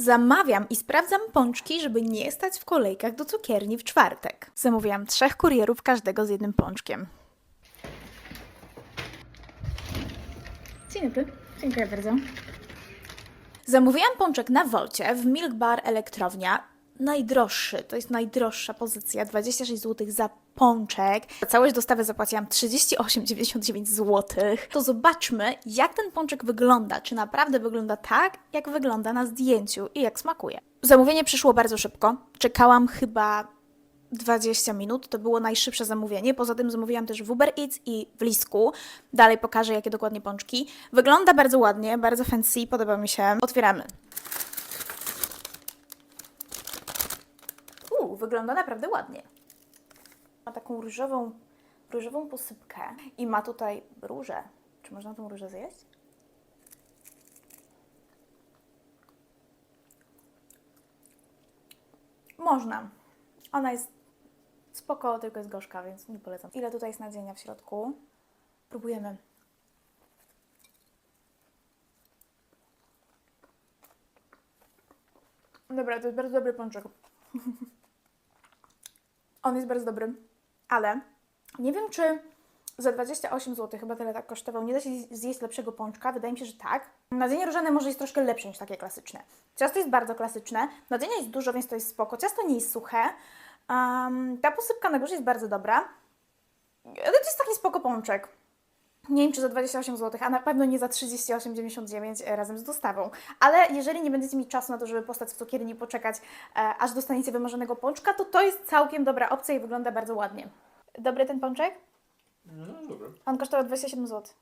Zamawiam i sprawdzam pączki, żeby nie stać w kolejkach do cukierni w czwartek. Zamówiłam trzech kurierów, każdego z jednym pączkiem. Dzień dobry, dziękuję bardzo. Zamówiłam pączek na Wolcie w Milk Bar Elektrownia. Najdroższy, to jest najdroższa pozycja, 26 zł za pączek. Za całość dostawy zapłaciłam 38,99 zł. To zobaczmy, jak ten pączek wygląda. Czy naprawdę wygląda tak, jak wygląda na zdjęciu i jak smakuje. Zamówienie przyszło bardzo szybko. Czekałam chyba 20 minut. To było najszybsze zamówienie. Poza tym zamówiłam też w Uber Eats i w Lisku. Dalej pokażę, jakie dokładnie pączki. Wygląda bardzo ładnie, bardzo fancy, podoba mi się. Otwieramy. Wygląda naprawdę ładnie. Ma taką różową, różową posypkę i ma tutaj różę. Czy można tą różę zjeść? Można. Ona jest spoko, tylko jest gorzka, więc nie polecam. Ile tutaj jest nadzienia w środku? Próbujemy. Dobra, to jest bardzo dobry pączek. On jest bardzo dobry, ale nie wiem, czy za 28 zł, chyba tyle tak kosztował, nie da się zjeść lepszego pączka. Wydaje mi się, że tak. Nadzenie różane może jest troszkę lepsze niż takie klasyczne. Ciasto jest bardzo klasyczne, nadzenia jest dużo, więc to jest spoko. Ciasto nie jest suche. Um, ta posypka na górze jest bardzo dobra. Ale to jest taki spoko pączek. Nie wiem, czy za 28 zł, a na pewno nie za 38,99 razem z dostawą. Ale jeżeli nie będziecie mieć czasu na to, żeby postać w cukierni i poczekać, e, aż dostaniecie wymarzonego pączka, to to jest całkiem dobra opcja i wygląda bardzo ładnie. Dobry ten pączek? No dobra. On kosztował 27 zł.